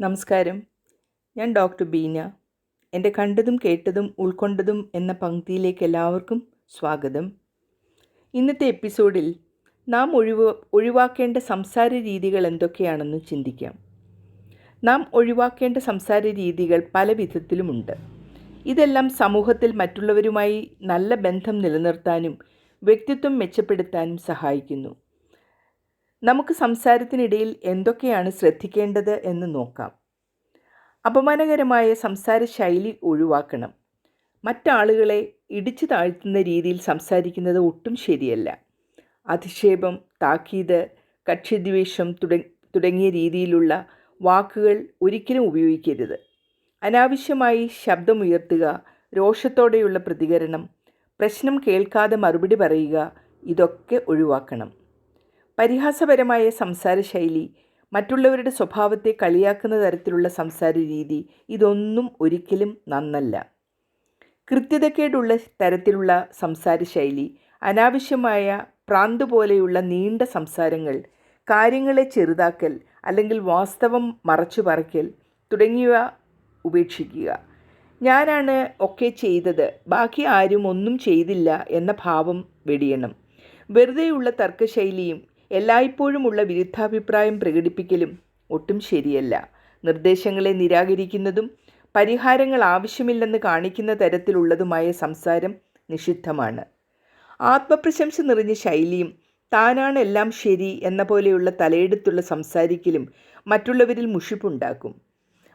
നമസ്കാരം. ഞാൻ ഡോക്ടർ ബീന. എന്റെ കണ്ടതും കേട്ടതും ഉൾക്കൊണ്ടതും എന്ന പങ്ക്തിയിലേക്ക് എല്ലാവർക്കും സ്വാഗതം. ഇന്നത്തെ എപ്പിസോഡിൽ നാം ഒഴിവ് ഒഴിവാക്കേണ്ട സംസാര രീതികൾ എന്തൊക്കെയാണെന്ന് ചിന്തിക്കാം. നാം ഒഴിവാക്കേണ്ട സംസാര രീതികൾ പല വിധത്തിലുമുണ്ട് ഇതെല്ലാം സമൂഹത്തിൽ മറ്റുള്ളവരുമായി നല്ല ബന്ധം നിലനിർത്താനും വ്യക്തിത്വം മെച്ചപ്പെടുത്താനും സഹായിക്കുന്നു. നമുക്ക് സംസാരത്തിനിടയിൽ എന്തൊക്കെയാണ് ശ്രദ്ധിക്കേണ്ടത് എന്ന് നോക്കാം. അപമാനകരമായ സംസാര ശൈലി ഒഴിവാക്കണം. മറ്റാളുകളെ ഇടിച്ചു താഴ്ത്തുന്ന രീതിയിൽ സംസാരിക്കുന്നത് ഒട്ടും ശരിയല്ല. അധിക്ഷേപം താക്കീത് കക്ഷിദ്വേഷം തുടങ്ങിയ രീതിയിലുള്ള വാക്കുകൾ ഒരിക്കലും ഉപയോഗിക്കരുത്. അനാവശ്യമായി ശബ്ദമുയർത്തുക രോഷത്തോടെയുള്ള പ്രതികരണം പ്രശ്നം കേൾക്കാതെ മറുപടി പറയുക ഇതൊക്കെ ഒഴിവാക്കണം. പരിഹാസപരമായ സംസാര ശൈലി മറ്റുള്ളവരുടെ സ്വഭാവത്തെ കളിയാക്കുന്ന തരത്തിലുള്ള സംസാര രീതി ഇതൊന്നും ഒരിക്കലും നന്നല്ല. കൃത്യതക്കേടുള്ള തരത്തിലുള്ള സംസാര ശൈലി അനാവശ്യമായ പ്രാന്ത് പോലെയുള്ള നീണ്ട സംസാരങ്ങൾ കാര്യങ്ങളെ ചെറുതാക്കൽ അല്ലെങ്കിൽ വാസ്തവം മറച്ചു പറയ്ക്കൽ തുടങ്ങിയവ ഉപേക്ഷിക്കുക. ഞാനാണ് ഒക്കെ ചെയ്തത് ബാക്കി ആരും ഒന്നും ചെയ്തില്ല എന്ന ഭാവം വെടിയണം. വെറുതെയുള്ള തർക്കശൈലിയും എല്ലായ്പ്പോഴുമുള്ള വിരുദ്ധാഭിപ്രായം പ്രകടിപ്പിക്കലും ഒട്ടും ശരിയല്ല. നിർദ്ദേശങ്ങളെ നിരാകരിക്കുന്നതും പരിഹാരങ്ങൾ ആവശ്യമില്ലെന്ന് കാണിക്കുന്ന തരത്തിലുള്ളതുമായ സംസാരം നിഷിദ്ധമാണ്. ആത്മപ്രശംസ നിറഞ്ഞ ശൈലിയും താനാണ് എല്ലാം ശരി എന്ന പോലെയുള്ള തലയെടുത്തുള്ള സംസാരിക്കലും മറ്റുള്ളവരിൽ മുഷിപ്പുണ്ടാക്കും.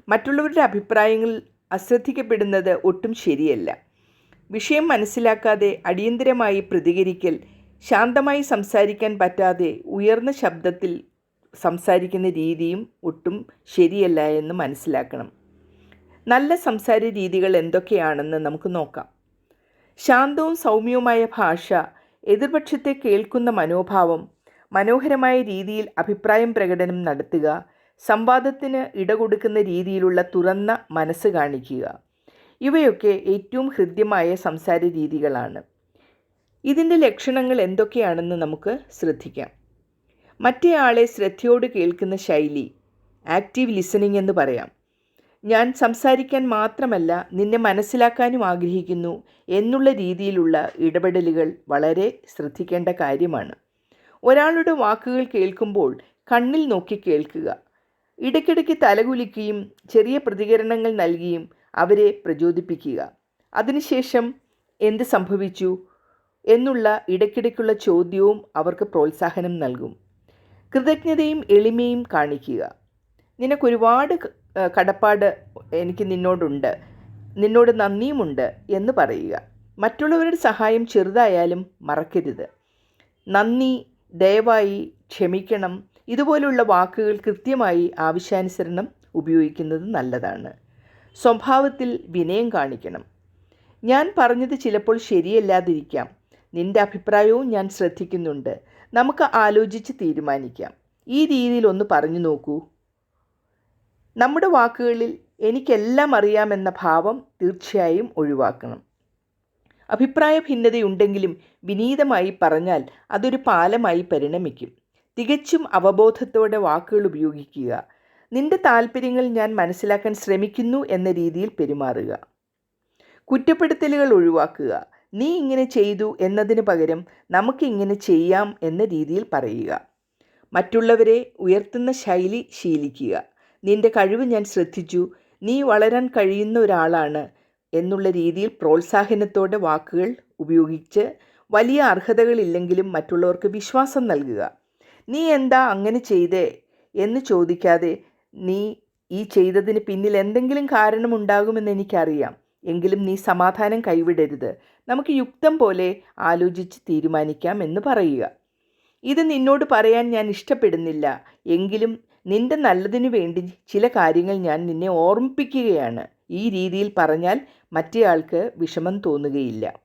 മറ്റുള്ളവരുടെ അഭിപ്രായങ്ങൾ അശ്രദ്ധിക്കപ്പെടുന്നത് ഒട്ടും ശരിയല്ല. വിഷയം മനസ്സിലാക്കാതെ അടിയന്തരമായി പ്രതികരിക്കൽ ശാന്തമായി സംസാരിക്കാൻ പറ്റാതെ ഉയർന്ന ശബ്ദത്തിൽ സംസാരിക്കുന്ന രീതിയും ഒട്ടും ശരിയല്ല എന്ന് മനസ്സിലാക്കണം. നല്ല സംസാര രീതികൾ എന്തൊക്കെയാണെന്ന് നമുക്ക് നോക്കാം. ശാന്തവും സൗമ്യവുമായ ഭാഷ എതിർപക്ഷത്തെ കേൾക്കുന്ന മനോഭാവം മനോഹരമായ രീതിയിൽ അഭിപ്രായം പ്രകടനം നടത്തുക സംവാദത്തിന് ഇടകൊടുക്കുന്ന രീതിയിലുള്ള തുറന്ന മനസ്സ് കാണിക്കുക. ഇവയൊക്കെ ഏറ്റവും ഹൃദ്യമായ സംസാര രീതികളാണ്. ഇതിന്റെ ലക്ഷണങ്ങൾ എന്തൊക്കെയാണെന്ന് നമുക്ക് ശ്രദ്ധിക്കാം. മറ്റേയാളെ ശ്രദ്ധയോട് കേൾക്കുന്ന ശൈലി ആക്റ്റീവ് ലിസണിംഗ് എന്ന് പറയാം. ഞാൻ സംസാരിക്കാൻ മാത്രമല്ല നിന്നെ മനസ്സിലാക്കാനും ആഗ്രഹിക്കുന്നു എന്നുള്ള രീതിയിലുള്ള ഇടപെടലുകൾ വളരെ ശ്രദ്ധിക്കേണ്ട കാര്യമാണ്. ഒരാളുടെ വാക്കുകൾ കേൾക്കുമ്പോൾ കണ്ണിൽ നോക്കി കേൾക്കുക ഇടയ്ക്കിടയ്ക്ക് തലകുലിക്കുകയും ചെറിയ പ്രതികരണങ്ങൾ നൽകിയും അവരെ പ്രചോദിപ്പിക്കുക. അതിനുശേഷം എന്ത് സംഭവിച്ചു? എന്നുള്ള ഇടയ്ക്കിടയ്ക്കുള്ള ചോദ്യവും അവർക്ക് പ്രോത്സാഹനം നൽകും. കൃതജ്ഞതയും എളിമയും കാണിക്കുക. നിനക്കൊരുപാട് കടപ്പാട് എനിക്ക് നിന്നോടുണ്ട്. നിന്നോട് നന്ദിയുമുണ്ട് എന്ന് പറയുക. മറ്റുള്ളവരുടെ സഹായം ചെറുതായാലും മറക്കരുത്. നന്ദി ദയവായി ക്ഷമിക്കണം. ഇതുപോലുള്ള വാക്കുകൾ കൃത്യമായി ആവശ്യാനുസരണം ഉപയോഗിക്കുന്നത് നല്ലതാണ്. സ്വഭാവത്തിൽ വിനയം കാണിക്കണം. ഞാൻ പറഞ്ഞത് ചിലപ്പോൾ ശരിയല്ലാതിരിക്കാം. നിന്റെ അഭിപ്രായവും ഞാൻ ശ്രദ്ധിക്കുന്നുണ്ട്. നമുക്ക് ആലോചിച്ച് തീരുമാനിക്കാം. ഈ രീതിയിൽ ഒന്ന് പറഞ്ഞു നോക്കൂ. നമ്മുടെ വാക്കുകളിൽ എനിക്കെല്ലാം അറിയാമെന്ന ഭാവം തീർച്ചയായും ഒഴിവാക്കണം. അഭിപ്രായ ഭിന്നതയുണ്ടെങ്കിലും വിനീതമായി പറഞ്ഞാൽ അതൊരു പാലമായി പരിണമിക്കും. തികച്ചും അവബോധത്തോടെ വാക്കുകൾ ഉപയോഗിക്കുക. നിന്റെ താല്പര്യങ്ങൾ ഞാൻ മനസ്സിലാക്കാൻ ശ്രമിക്കുന്നു എന്ന രീതിയിൽ പെരുമാറുക. കുറ്റപ്പെടുത്തലുകൾ ഒഴിവാക്കുക. നീ ഇങ്ങനെ ചെയ്തു എന്നതിന് പകരം നമുക്കിങ്ങനെ ചെയ്യാം എന്ന രീതിയിൽ പറയുക. മറ്റുള്ളവരെ ഉയർത്തുന്ന ശൈലി ശീലിക്കുക. നിന്റെ കഴിവ് ഞാൻ ശ്രദ്ധിച്ചു. നീ വളരാൻ കഴിയുന്ന ഒരാളാണ് എന്നുള്ള രീതിയിൽ പ്രോത്സാഹനത്തോടെ വാക്കുകൾ ഉപയോഗിച്ച് വലിയ അർഹതകളില്ലെങ്കിലും മറ്റുള്ളവർക്ക് വിശ്വാസം നൽകുക. നീ എന്താ അങ്ങനെ ചെയ്തേ എന്ന് ചോദിക്കാതെ നീ ഈ ചെയ്തതിന് പിന്നിൽ എന്തെങ്കിലും കാരണമുണ്ടാകുമെന്ന് എനിക്കറിയാം. എങ്കിലും നീ സമാധാനം കൈവിടരുത്. നമുക്ക് യുക്തം പോലെ ആലോചിച്ച് തീരുമാനിക്കാം എന്ന് പറയുക. ഇത് നിന്നോട് പറയാൻ ഞാൻ ഇഷ്ടപ്പെടുന്നില്ല. എങ്കിലും നിന്റെ നല്ലതിനു വേണ്ടി ചില കാര്യങ്ങൾ ഞാൻ നിന്നെ ഓർമ്മിപ്പിക്കുകയാണ്. ഈ രീതിയിൽ പറഞ്ഞാൽ മറ്റേയാൾക്ക് വിഷമം തോന്നുകയില്ല.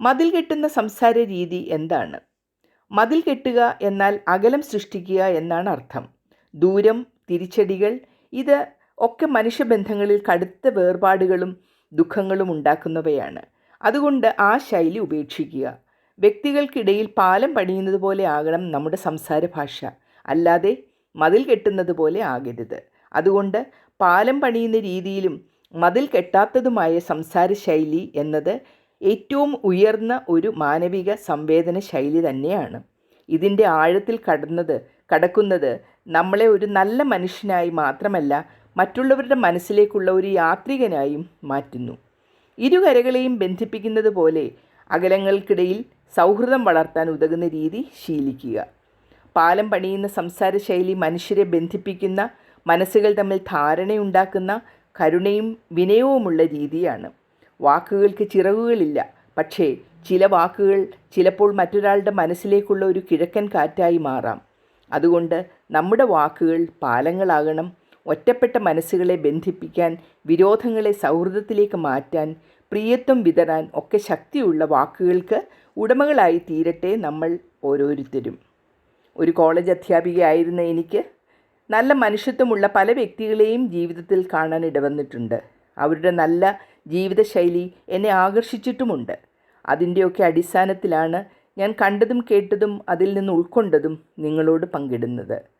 മതിൽ കെട്ടുന്ന സംസാര രീതി എന്താണ്? മതിൽ കെട്ടുക എന്നാൽ അകലം സൃഷ്ടിക്കുക എന്നാണ് അർത്ഥം. ദൂരം തിരിച്ചടികൾ ഇത് ഒക്കെ മനുഷ്യബന്ധങ്ങളിൽ കടുത്ത വേർപാടുകളും ദുഃഖങ്ങളും ഉണ്ടാക്കുന്നവയാണ്. അതുകൊണ്ട് ആ ശൈലി ഉപേക്ഷിക്കുക. വ്യക്തികൾക്കിടയിൽ പാലം പണിയുന്നത് പോലെ ആകണം നമ്മുടെ സംസാര ഭാഷ. അല്ലാതെ മതിൽ കെട്ടുന്നത് പോലെ ആകരുത്. അതുകൊണ്ട് പാലം പണിയുന്ന രീതിയിലും മതിൽ കെട്ടാത്തതുമായ സംസാര ശൈലി എന്നത് ഏറ്റവും ഉയർന്ന ഒരു മാനവിക സംവേദന ശൈലി തന്നെയാണ്. ഇതിന്റെ ആഴത്തിൽ കടന്നത് കടക്കുന്നത് നമ്മളെ ഒരു നല്ല മനുഷ്യനായി മാത്രമല്ല മറ്റുള്ളവരുടെ മനസ്സിലേക്കുള്ള ഒരു യാത്രികനായും മാറ്റുന്നു. ഇരുകരകളെയും ബന്ധിപ്പിക്കുന്നത് പോലെ അകലങ്ങൾക്കിടയിൽ സൗഹൃദം വളർത്താൻ ഉതകുന്ന രീതി ശീലിക്കുക. പാലം പണിയുന്ന സംസാര ശൈലി മനുഷ്യരെ ബന്ധിപ്പിക്കുന്ന മനസ്സുകൾ തമ്മിൽ ധാരണയുണ്ടാക്കുന്ന കരുണയും വിനയവുമുള്ള രീതിയാണ്. വാക്കുകൾക്ക് ചിറകുകളില്ല പക്ഷേ ചില വാക്കുകൾ ചിലപ്പോൾ മറ്റൊരാളുടെ മനസ്സിലേക്കുള്ള ഒരു കിഴക്കൻ കാറ്റായി മാറാം. അതുകൊണ്ട് നമ്മുടെ വാക്കുകൾ പാലങ്ങളാകണം ഒറ്റപ്പെട്ട മനസ്സുകളെ ബന്ധിപ്പിക്കാൻ വിരോധങ്ങളെ സൗഹൃദത്തിലേക്ക് മാറ്റാൻ പ്രിയത്വം വിതരാൻ ഒക്കെ ശക്തിയുള്ള വാക്കുകൾക്ക് ഉടമകളായി തീരട്ടെ നമ്മൾ ഓരോരുത്തരും. ഒരു കോളേജ് അധ്യാപികയായിരുന്ന എനിക്ക് നല്ല മനുഷ്യത്വമുള്ള പല വ്യക്തികളെയും ജീവിതത്തിൽ കാണാൻ ഇടവന്നിട്ടുണ്ട്. അവരുടെ നല്ല ജീവിതശൈലി എന്നെ ആകർഷിച്ചിട്ടുമുണ്ട്. അതിന്റെയൊക്കെ അടിസ്ഥാനത്തിലാണ് ഞാൻ കണ്ടതും കേട്ടതും അതിൽ നിന്ന് ഉൾക്കൊണ്ടതും നിങ്ങളോട് പങ്കിടുന്നത്.